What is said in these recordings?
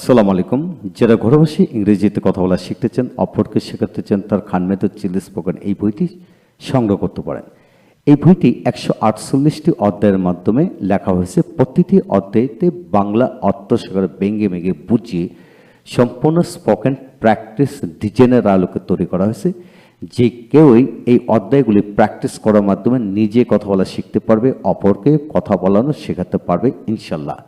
আসসালামু আলাইকুম। যারা ঘরবাসী ইংরেজিতে কথা বলা শিখতে চান অপরকে শেখাতে চান তার খানমেদ চিলি স্পোকেন এই বইটি সংগ্রহ করতে পারেন। এই বইটি একশো আটচল্লিশটি অধ্যায়ের মাধ্যমে লেখা হয়েছে। প্রতিটি অধ্যায়তে বাংলা অর্থ শেখার ভেঙে ভেঙে বুঝিয়ে সম্পূর্ণ স্পোকেন প্র্যাকটিস ডিজাইনের আলোকে তৈরি করা হয়েছে। যে কেউই এই অধ্যায়গুলি প্র্যাকটিস করার মাধ্যমে নিজে কথা বলা শিখতে পারবে, অপরকে কথা বলানো শেখাতে পারবে, ইনশাল্লাহ।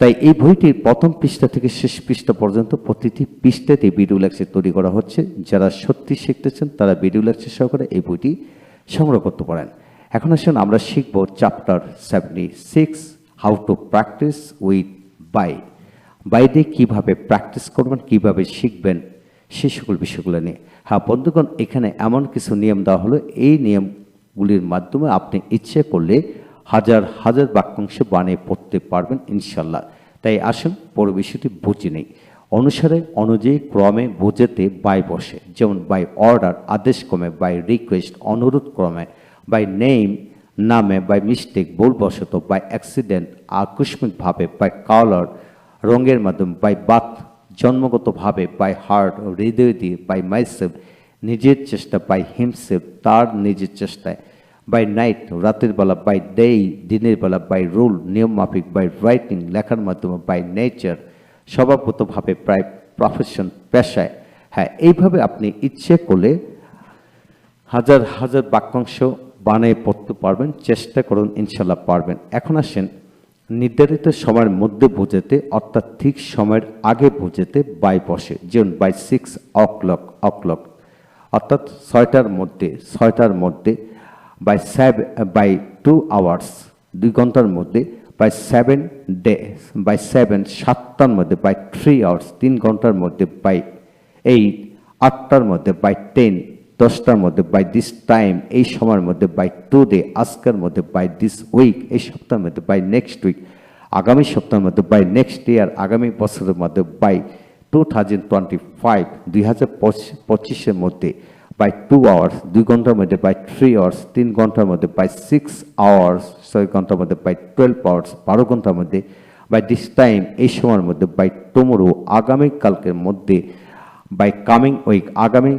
তাই এই বইটির প্রথম পৃষ্ঠা থেকে শেষ পৃষ্ঠা পর্যন্ত প্রতিটি পৃষ্ঠাতে ভিডিও লেকচার তৈরি করা হচ্ছে। যারা সত্যি শিখতেছেন তারা ভিডিও লেকচার সহকারে এই বইটি সংগ্রহ করতে পারেন। এখন আসুন আমরা শিখব chapter seventy six how to practise with by by দিয়ে কীভাবে প্র্যাকটিস করবেন, কীভাবে শিখবেন, সে সকল বিষয়গুলো নিয়ে। হ্যাঁ বন্ধুগণ, এখানে এমন কিছু নিয়ম দেওয়া হলো। এই নিয়মগুলির মাধ্যমে আপনি ইচ্ছে করলে হাজার হাজার বাক্যাংশ বানিয়ে পড়তে পারবেন, ইনশাল্লাহ। তাই আসুন পুরো বিষয়টি বুঝে নেই। অনুসারে, অনুযায়ী ক্রমে বোঝাতে বাই বসে। যেমন বাই অর্ডার আদেশ ক্রমে বাই রিকোয়েস্ট অনুরোধ ক্রমে বাই নেম নামে বাই মিস্টেক ভুলবশত বাই অ্যাক্সিডেন্ট আকস্মিকভাবে বাই কালার রঙের মাধ্যমে বাই বাথ জন্মগতভাবে বাই হার্ট হৃদয় দিয়ে বাই মাইসেফ নিজের চেষ্টা বাই হিমসেফ তার নিজের চেষ্টায়। বাই নাইট রাতের বেলা বাই ডে দিনের বেলা বাই রুল নিয়ম মাফিক বাই রাইটিং লেখার মাধ্যমে বাই নেচার স্বভাবগতভাবে প্রায় প্রফেশন পেশায়। হ্যাঁ এইভাবে আপনি ইচ্ছে করলে হাজার হাজার বাক্যাংশ বানিয়ে পড়তে পারবেন, চেষ্টা করুন ইনশাল্লাহ পারবেন। এখন আসেন, নির্ধারিত সময়ের মধ্যে বোঝাতে, অর্থাৎ ঠিক সময়ের আগে বোঝাতে বাই বসে। যেমন by six o'clock o'clock অর্থাৎ ছয়টার মধ্যে ছয়টার মধ্যে by seven by two hours দুই ঘণ্টার মধ্যে by seven day by seven সাতটার মধ্যে বাই থ্রি আওয়ার্স তিন ঘণ্টার মধ্যে বাই এইট আটটার মধ্যে বাই টেন দশটার মধ্যে বাই দিস টাইম এই সময়ের মধ্যে বাই টু ডে আজকের মধ্যে বাই দিস উইক এই সপ্তাহের মধ্যে বাই নেক্সট উইক আগামী সপ্তাহের মধ্যে বাই নেক্সট ইয়ার আগামী বছরের মধ্যে by two thousand twenty five দুই হাজার পঁচিশের মধ্যে বাই টু আওয়ার্স দুই ঘণ্টার মধ্যে বাই থ্রি আওয়ার্স তিন ঘণ্টার মধ্যে বাই সিক্স আওয়ার্স ছয় ঘণ্টার মধ্যে বাই টুয়েলভ আওয়ার্স বারো ঘণ্টার মধ্যে বাই দিস টাইম এই সময়ের মধ্যে বাই টুমোরো আগামীকালকের মধ্যে বাই কামিং উইক আগামী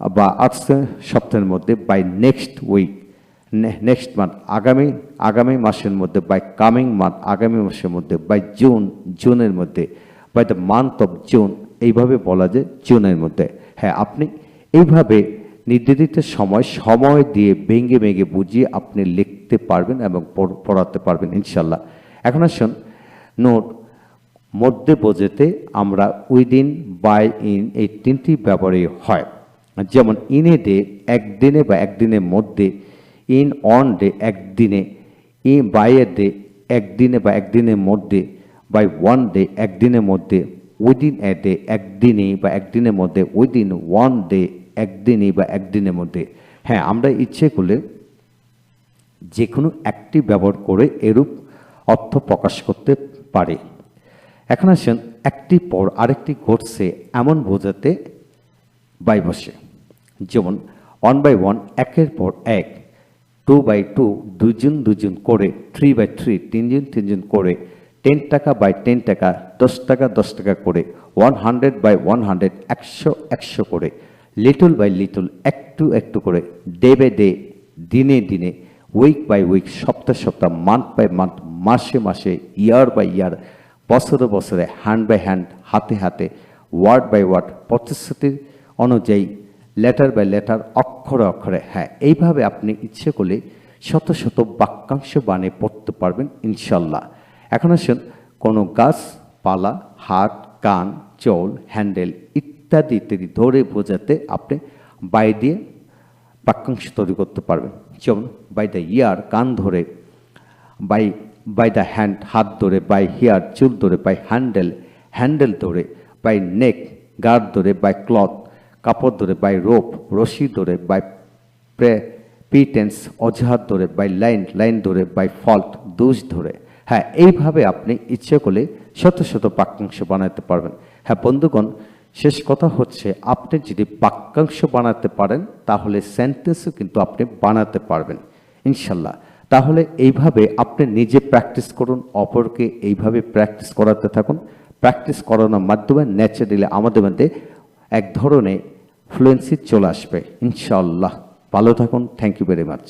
বা আজকে সপ্তাহের মধ্যে by next week next month আগামী আগামী মাসের মধ্যে বাই কামিং মান্থ আগামী মাসের মধ্যে বাই জুন জুনের মধ্যে by the month of June এইভাবে বলা যায় জুনের মধ্যে। হ্যাঁ আপনি এইভাবে নির্ধারিত সময় সময় দিয়ে ভেঙে ভেঙে বুঝিয়ে আপনি লিখতে পারবেন এবং পড়- পড়াতে পারবেন ইনশাল্লাহ এখন আসুন, নোট, মধ্যে বোঝাতে আমরা উইদিন, বাই ইন এই তিনটি ব্যবহারই হয়। যেমন ইন এ ডে একদিনে বা একদিনের মধ্যে, ইন অন ডে একদিনে, ই বাই এ ডে একদিনে বা একদিনের মধ্যে, বাই ওয়ান ডে একদিনের মধ্যে, উইদিন এ ডে একদিনে বা একদিনের মধ্যে, উইদিন ওয়ান ডে একদিনে বা একদিনের মধ্যে। হ্যাঁ আমরা ইচ্ছে করলে যে কোনো একটি ব্যবহার করে এরূপ অর্থ প্রকাশ করতে পারে। এখন আসেন, একটি পর আরেকটি ঘটছে এমন বোঝাতে বাই বসে। যেমন ওয়ান বাই ওয়ান একের পর এক টু বাই টু দুজন দুজন করে থ্রি বাই থ্রি তিনজন তিনজন করে টেন টাকা বাই টেন টাকা, দশ টাকা দশ টাকা করে one hundred by one hundred একশো একশো করে লিটল বাই লিটল একটু একটু করে ডে বাই ডে, দিনে দিনে উইক বাই উইক সপ্তাহ সপ্তাহ মান্থ বাই মান্থ মাসে মাসে ইয়ার বাই ইয়ার বছরে বছরে হ্যান্ড বাই হ্যান্ড হাতে হাতে ওয়ার্ড বাই ওয়ার্ড প্রতিশ্রুতির অনুযায়ী লেটার বাই লেটার অক্ষরে অক্ষরে হ্যাঁ এইভাবে আপনি ইচ্ছে করলে শত শত বাক্যাংশ বানিয়ে পড়তে পারবেন, ইনশাল্লাহ। এখন আসুন, কোনো গাছ, পালা হাত কান, চোল, হ্যান্ডেল ইত্যাদি ইত্যাদি ধরে বোঝাতে আপনি বাই দিয়ে বাক্যাংশ তৈরি করতে পারবেন। যেমন বাই দ্য ইয়ার কান ধরে বাই বাই দ্য হ্যান্ড হাত ধরে বাই হিয়ার চুল ধরে বাই হ্যান্ডেল হ্যান্ডেল ধরে বাই নেক গার্ড ধরে বাই ক্লথ কাপড় ধরে বাই রোপ রশি ধরে বাই প্রে পিটেন্স অজুহাত ধরে বাই লাইন লাইন ধরে বাই ফল্ট দোষ ধরে। হ্যাঁ এইভাবে আপনি ইচ্ছে করলে শত শত বাক্যাংশ বানাতে পারবেন। হ্যাঁ বন্ধুগণ শেষ কথা হচ্ছে, আপনি যদি বাক্যাংশ বানাতে পারেন, তাহলে সেন্টেন্সও কিন্তু আপনি বানাতে পারবেন, ইনশাল্লাহ। তাহলে এইভাবে আপনি নিজে প্র্যাকটিস করুন, অপরকে এইভাবে প্র্যাকটিস করাতে থাকুন। প্র্যাকটিস করানোর মাধ্যমে ন্যাচারালি আমাদের মধ্যে এক ধরনের ফ্লুয়েন্সি চলে আসবে ইনশাআল্লাহ ভালো থাকুন থ্যাংক ইউ ভেরি মাচ